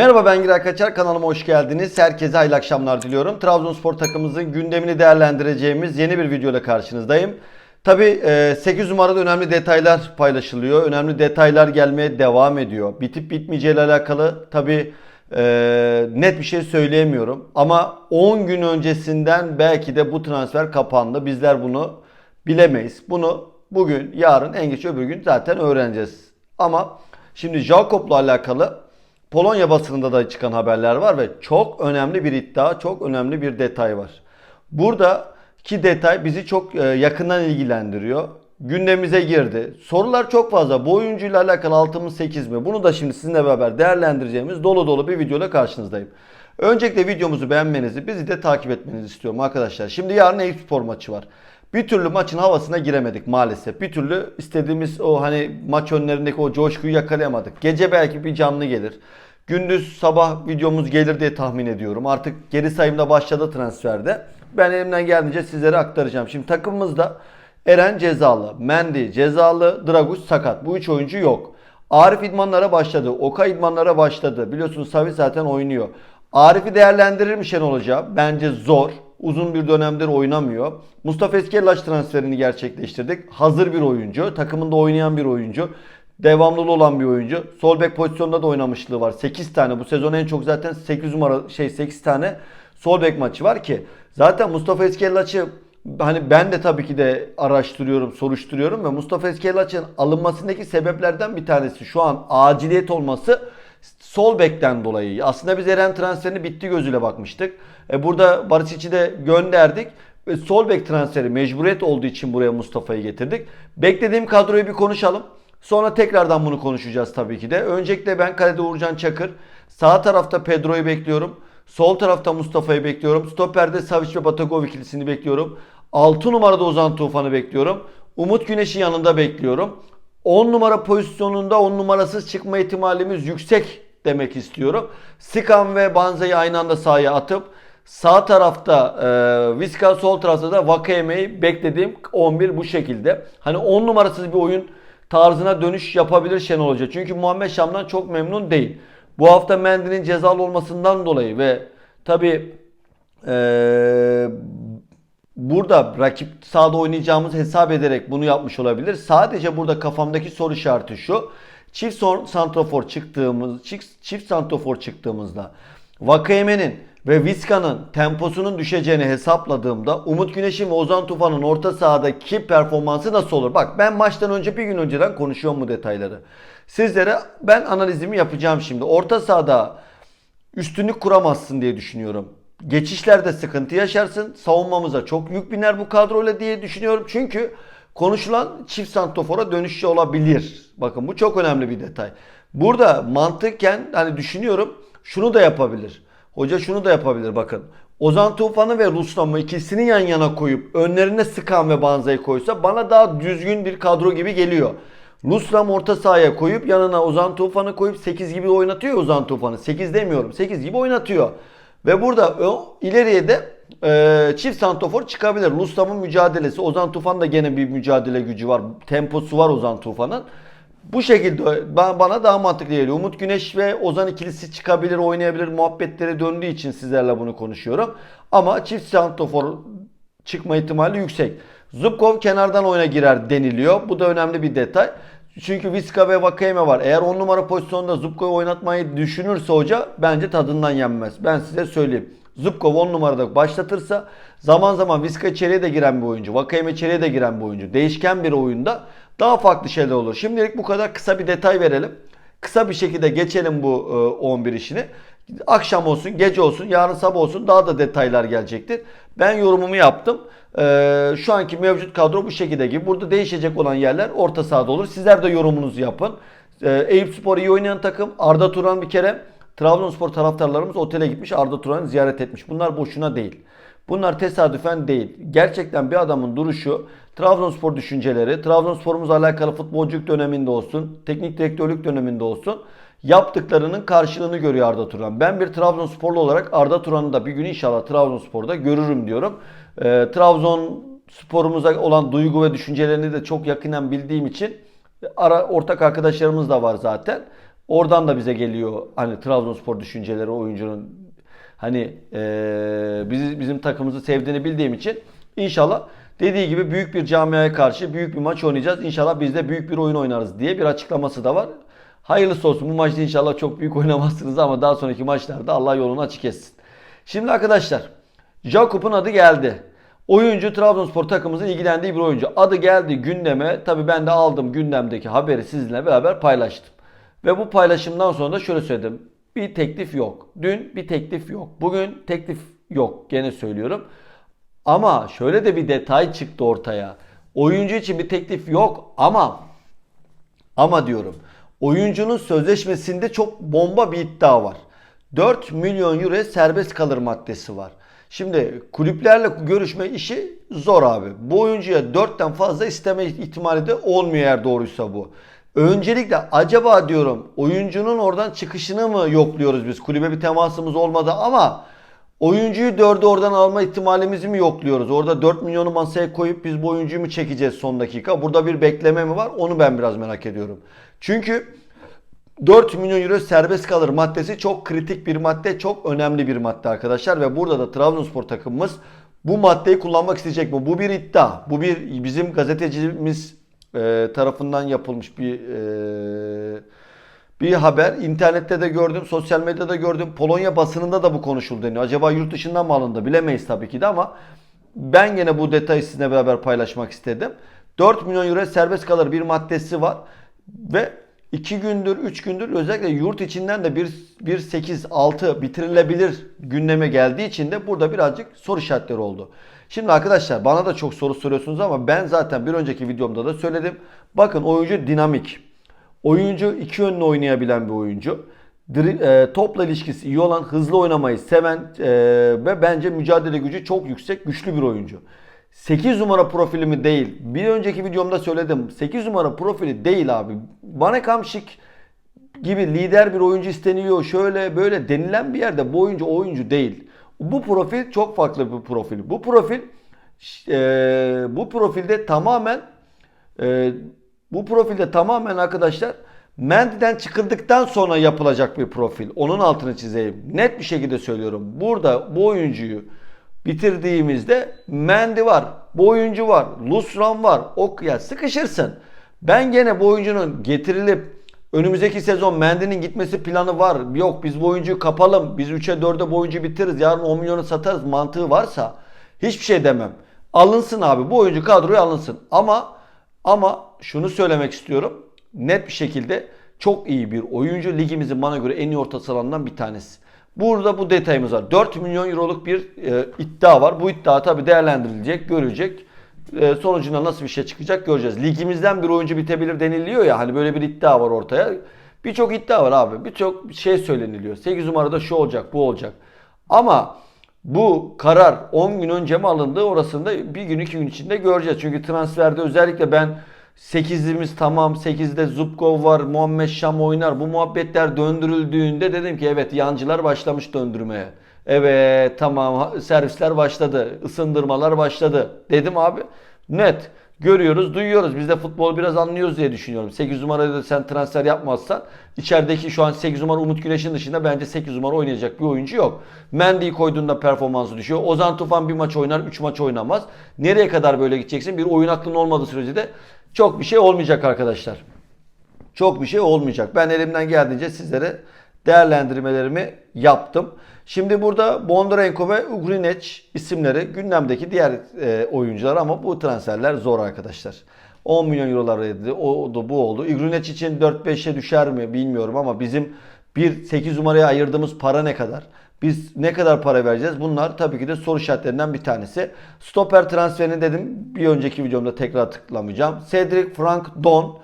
Merhaba ben Giray Kaçar kanalıma hoş geldiniz. Herkese hayırlı akşamlar diliyorum. Trabzonspor takımımızın gündemini değerlendireceğimiz yeni bir video ile karşınızdayım. Tabi 8 numarada önemli detaylar paylaşılıyor. Önemli detaylar gelmeye devam ediyor. Bitip bitmeyeceği ile alakalı tabi net bir şey söyleyemiyorum. Ama 10 gün öncesinden belki de bu transfer kapandı. Bizler bunu bilemeyiz. Bunu bugün, yarın, en geç öbür gün zaten öğreneceğiz. Ama şimdi Jakob'la alakalı Polonya basınında da çıkan haberler var ve çok önemli bir iddia, çok önemli bir detay var. Buradaki detay bizi çok e, yakından ilgilendiriyor. Gündemimize girdi. Sorular çok fazla. Bu oyuncuyla alakalı 6 mı 8 mi? Bunu da şimdi sizinle beraber değerlendireceğimiz dolu dolu bir videoyla karşınızdayım. Öncelikle videomuzu beğenmenizi, bizi de takip etmenizi istiyorum arkadaşlar. Şimdi yarın Eyüpspor maçı var. Bir türlü maçın havasına giremedik maalesef. Bir türlü istediğimiz o hani maç önlerindeki o coşkuyu yakalayamadık. Gece belki bir canlı gelir. Gündüz sabah videomuz gelir diye tahmin ediyorum. Artık geri sayımda başladı transferde. Ben elimden geldiğince sizlere aktaracağım. Şimdi takımımızda Eren cezalı, Mendy cezalı, Draguş sakat. Bu üç oyuncu yok. Arif idmanlara başladı. Oka idmanlara başladı. Biliyorsunuz Savi zaten oynuyor. Arif'i değerlendirir mi Şenol Hoca? Bence zor. Uzun bir dönemdir oynamıyor. Mustafa Eskellaç transferini gerçekleştirdik. Hazır bir oyuncu. Takımında oynayan bir oyuncu. Devamlılığı olan bir oyuncu. Sol bek pozisyonunda da oynamışlığı var. 8 tane. Bu sezon en çok zaten 8 numara şey 8 tane sol bek maçı var ki. Zaten Mustafa Eskellaç'ı hani ben de tabii ki de araştırıyorum, soruşturuyorum ve Mustafa Eskellaç'ın alınmasındaki sebeplerden bir tanesi şu an aciliyet olması sol bekten dolayı. Aslında biz Eren transferini bitti gözüyle bakmıştık. E burada Barışic'i de gönderdik. Ve sol bek transferi mecburiyet olduğu için buraya Mustafa'yı getirdik. Beklediğim kadroyu bir konuşalım. Sonra tekrardan bunu konuşacağız tabii ki de. Öncelikle ben kalede Uğurcan Çakır. Sağ tarafta Pedro'yu bekliyorum. Sol tarafta Mustafa'yı bekliyorum. Stoper'de Savic ve Batagov ikilisini bekliyorum. 6 numarada Ozan Tufan'ı bekliyorum. Umut Güneş'i yanında bekliyorum. 10 numara pozisyonunda 10 numarasız çıkma ihtimalimiz yüksek demek istiyorum. Sikan ve Banza'yı aynı anda sahaya atıp sağ tarafta e, Viska sol tarafta da Vakayeme'yi beklediğim 11 bu şekilde. Hani 10 numarasız bir oyun tarzına dönüş yapabilir Şenol Hoca. Çünkü Muhammed Şam'dan çok memnun değil. Bu hafta Mendy'nin cezalı olmasından dolayı ve tabi burada rakip sahada oynayacağımız hesap ederek bunu yapmış olabilir. Sadece burada kafamdaki soru işareti şu. Çift santrafor çıktığımız çift, çift santrafor çıktığımızda Vakayeme'nin ve Viska'nın temposunun düşeceğini hesapladığımda Umut Güneş'in ve Ozan Tufan'ın orta sahadaki performansı nasıl olur? Bak ben maçtan önce bir gün önceden konuşuyorum bu detayları. Sizlere ben analizimi yapacağım şimdi. Orta sahada üstünlük kuramazsın diye düşünüyorum. Geçişlerde sıkıntı yaşarsın. Savunmamıza çok yük biner bu kadroyla diye düşünüyorum. Çünkü konuşulan çift santofora dönüşü olabilir. Bakın bu çok önemli bir detay. Burada mantıken hani düşünüyorum şunu da yapabilir. Hoca şunu da yapabilir bakın. Ozan Tufan'ı ve Ruslan'ı ikisini yan yana koyup önlerine Sıkan ve Banza'yı koysa bana daha düzgün bir kadro gibi geliyor. Ruslan orta sahaya koyup yanına Ozan Tufan'ı koyup 8 gibi oynatıyor Ozan Tufan'ı. 8 demiyorum 8 gibi oynatıyor. Ve burada o- ileriye de e, çift santofor çıkabilir. Ruslan'ın mücadelesi. Ozan Tufan da gene bir mücadele gücü var. Temposu var Ozan Tufan'ın. Bu şekilde ba- bana daha mantıklı geliyor. Umut Güneş ve Ozan ikilisi çıkabilir, oynayabilir muhabbetleri döndüğü için sizlerle bunu konuşuyorum. Ama çift santofor çıkma ihtimali yüksek. Zubkov kenardan oyuna girer deniliyor. Bu da önemli bir detay. Çünkü Viska ve Vakayeme var. Eğer 10 numara pozisyonda Zubkov'u oynatmayı düşünürse hoca bence tadından yenmez. Ben size söyleyeyim. Zubkov 10 numarada başlatırsa zaman zaman Viska içeriye de giren bir oyuncu. Vakayeme içeriye de giren bir oyuncu. Değişken bir oyunda daha farklı şeyler olur. Şimdilik bu kadar kısa bir detay verelim. Kısa bir şekilde geçelim bu e, 11 işini. Akşam olsun, gece olsun, yarın sabah olsun daha da detaylar gelecektir. Ben yorumumu yaptım. Ee, şu anki mevcut kadro bu şekilde gibi. Burada değişecek olan yerler orta sahada olur. Sizler de yorumunuzu yapın. Ee, Eyüp Spor iyi oynayan takım. Arda Turan bir kere Trabzonspor taraftarlarımız otele gitmiş Arda Turan'ı ziyaret etmiş. Bunlar boşuna değil. Bunlar tesadüfen değil. Gerçekten bir adamın duruşu, Trabzonspor düşünceleri, Trabzonspor'umuzla alakalı futbolculuk döneminde olsun, teknik direktörlük döneminde olsun yaptıklarının karşılığını görüyor Arda Turan. Ben bir Trabzonsporlu olarak Arda Turan'ı da bir gün inşallah Trabzonspor'da görürüm diyorum. Ee, Trabzon olan duygu ve düşüncelerini de çok yakından bildiğim için ara ortak arkadaşlarımız da var zaten. Oradan da bize geliyor hani Trabzonspor düşünceleri oyuncunun hani eee bizi, bizim takımımızı sevdiğini bildiğim için inşallah dediği gibi büyük bir camiaya karşı büyük bir maç oynayacağız. İnşallah biz de büyük bir oyun oynarız diye bir açıklaması da var. Hayırlısı olsun. Bu maçta inşallah çok büyük oynamazsınız ama daha sonraki maçlarda Allah yolunu açık etsin. Şimdi arkadaşlar Jakub'un adı geldi. Oyuncu Trabzonspor takımımızın ilgilendiği bir oyuncu. Adı geldi gündeme. Tabii ben de aldım gündemdeki haberi sizinle beraber paylaştım. Ve bu paylaşımdan sonra da şöyle söyledim. Bir teklif yok. Dün bir teklif yok. Bugün teklif yok. Gene söylüyorum. Ama şöyle de bir detay çıktı ortaya. Oyuncu için bir teklif yok ama ama diyorum oyuncunun sözleşmesinde çok bomba bir iddia var. 4 milyon euro serbest kalır maddesi var. Şimdi kulüplerle görüşme işi zor abi. Bu oyuncuya 4'ten fazla isteme ihtimali de olmuyor eğer doğruysa bu. Öncelikle acaba diyorum oyuncunun oradan çıkışını mı yokluyoruz biz? Kulübe bir temasımız olmadı ama oyuncuyu 4'ü oradan alma ihtimalimizi mi yokluyoruz? Orada 4 milyonu masaya koyup biz bu oyuncuyu mu çekeceğiz son dakika? Burada bir bekleme mi var? Onu ben biraz merak ediyorum. Çünkü 4 milyon euro serbest kalır maddesi çok kritik bir madde, çok önemli bir madde arkadaşlar ve burada da Trabzonspor takımımız bu maddeyi kullanmak isteyecek mi? Bu bir iddia. Bu bir bizim gazetecimiz e, tarafından yapılmış bir e, bir haber. İnternette de gördüm, sosyal medyada gördüm. Polonya basınında da bu konuşuldu deniyor. Acaba yurt dışından mı alındı bilemeyiz tabii ki de ama ben gene bu detayı sizinle beraber paylaşmak istedim. 4 milyon euro serbest kalır bir maddesi var ve 2 gündür, 3 gündür özellikle yurt içinden de 1, 1 8, 6 bitirilebilir gündeme geldiği için de burada birazcık soru işaretleri oldu. Şimdi arkadaşlar bana da çok soru soruyorsunuz ama ben zaten bir önceki videomda da söyledim. Bakın oyuncu dinamik. Oyuncu iki yönlü oynayabilen bir oyuncu. E, topla ilişkisi iyi olan, hızlı oynamayı seven e, ve bence mücadele gücü çok yüksek, güçlü bir oyuncu. 8 numara profili mi değil. Bir önceki videomda söyledim. 8 numara profili değil abi. Bana Kamşik gibi lider bir oyuncu isteniyor. Şöyle böyle denilen bir yerde bu oyuncu oyuncu değil. Bu profil çok farklı bir profil. Bu profil e, bu profilde tamamen e, bu profilde tamamen arkadaşlar Mendy'den çıkıldıktan sonra yapılacak bir profil. Onun altını çizeyim. Net bir şekilde söylüyorum. Burada bu oyuncuyu bitirdiğimizde Mendy var. Bu oyuncu var. Lusran var. Ok ya sıkışırsın. Ben gene bu oyuncunun getirilip önümüzdeki sezon Mendy'nin gitmesi planı var. Yok biz bu oyuncuyu kapalım. Biz 3'e 4'e bu oyuncuyu bitiririz. Yarın 10 milyonu satarız mantığı varsa hiçbir şey demem. Alınsın abi. Bu oyuncu kadroya alınsın. Ama ama şunu söylemek istiyorum. Net bir şekilde çok iyi bir oyuncu. Ligimizin bana göre en iyi orta sahalarından bir tanesi. Burada bu detayımız var. 4 milyon euroluk bir e, iddia var. Bu iddia tabii değerlendirilecek, görecek. E, sonucunda nasıl bir şey çıkacak göreceğiz. Ligimizden bir oyuncu bitebilir deniliyor ya hani böyle bir iddia var ortaya. Birçok iddia var abi. Birçok şey söyleniliyor. 8 numarada şu olacak, bu olacak. Ama bu karar 10 gün önce mi alındı orasında bir gün iki gün içinde göreceğiz. Çünkü transferde özellikle ben 8'imiz tamam 8'de Zubkov var Muhammed Şam oynar. Bu muhabbetler döndürüldüğünde dedim ki evet yancılar başlamış döndürmeye. Evet tamam servisler başladı ısındırmalar başladı dedim abi net görüyoruz duyuyoruz biz de futbol biraz anlıyoruz diye düşünüyorum. 8 numarada da sen transfer yapmazsan içerideki şu an 8 numara Umut Güneş'in dışında bence 8 numara oynayacak bir oyuncu yok. Mendy'yi koyduğunda performansı düşüyor. Ozan Tufan bir maç oynar 3 maç oynamaz. Nereye kadar böyle gideceksin? Bir oyun aklının olmadığı sürece de çok bir şey olmayacak arkadaşlar. Çok bir şey olmayacak. Ben elimden geldiğince sizlere değerlendirmelerimi yaptım. Şimdi burada Bondarenko ve Ugrinec isimleri gündemdeki diğer e, oyuncular ama bu transferler zor arkadaşlar. 10 milyon eurolar dedi. O da bu oldu. Ugrinec için 4-5'e düşer mi bilmiyorum ama bizim bir 8 numaraya ayırdığımız para ne kadar? Biz ne kadar para vereceğiz? Bunlar tabii ki de soru işaretlerinden bir tanesi. Stoper transferini dedim bir önceki videomda tekrar tıklamayacağım. Cedric Frank Don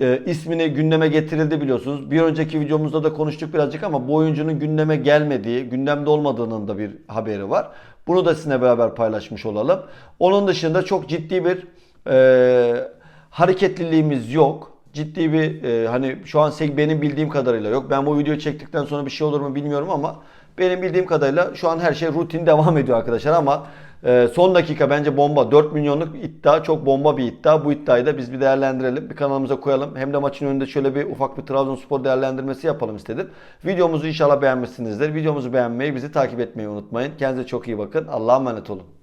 e, ismini gündeme getirildi biliyorsunuz. Bir önceki videomuzda da konuştuk birazcık ama bu oyuncunun gündeme gelmediği, gündemde olmadığının da bir haberi var. Bunu da sizinle beraber paylaşmış olalım. Onun dışında çok ciddi bir e, hareketliliğimiz yok. Ciddi bir e, hani şu an benim bildiğim kadarıyla yok. Ben bu videoyu çektikten sonra bir şey olur mu bilmiyorum ama Benim bildiğim kadarıyla şu an her şey rutin devam ediyor arkadaşlar ama e, son dakika bence bomba 4 milyonluk iddia çok bomba bir iddia. Bu iddiayı da biz bir değerlendirelim. Bir kanalımıza koyalım. Hem de maçın önünde şöyle bir ufak bir Trabzonspor değerlendirmesi yapalım istedim. Videomuzu inşallah beğenmişsinizdir. Videomuzu beğenmeyi, bizi takip etmeyi unutmayın. Kendinize çok iyi bakın. Allah'a emanet olun.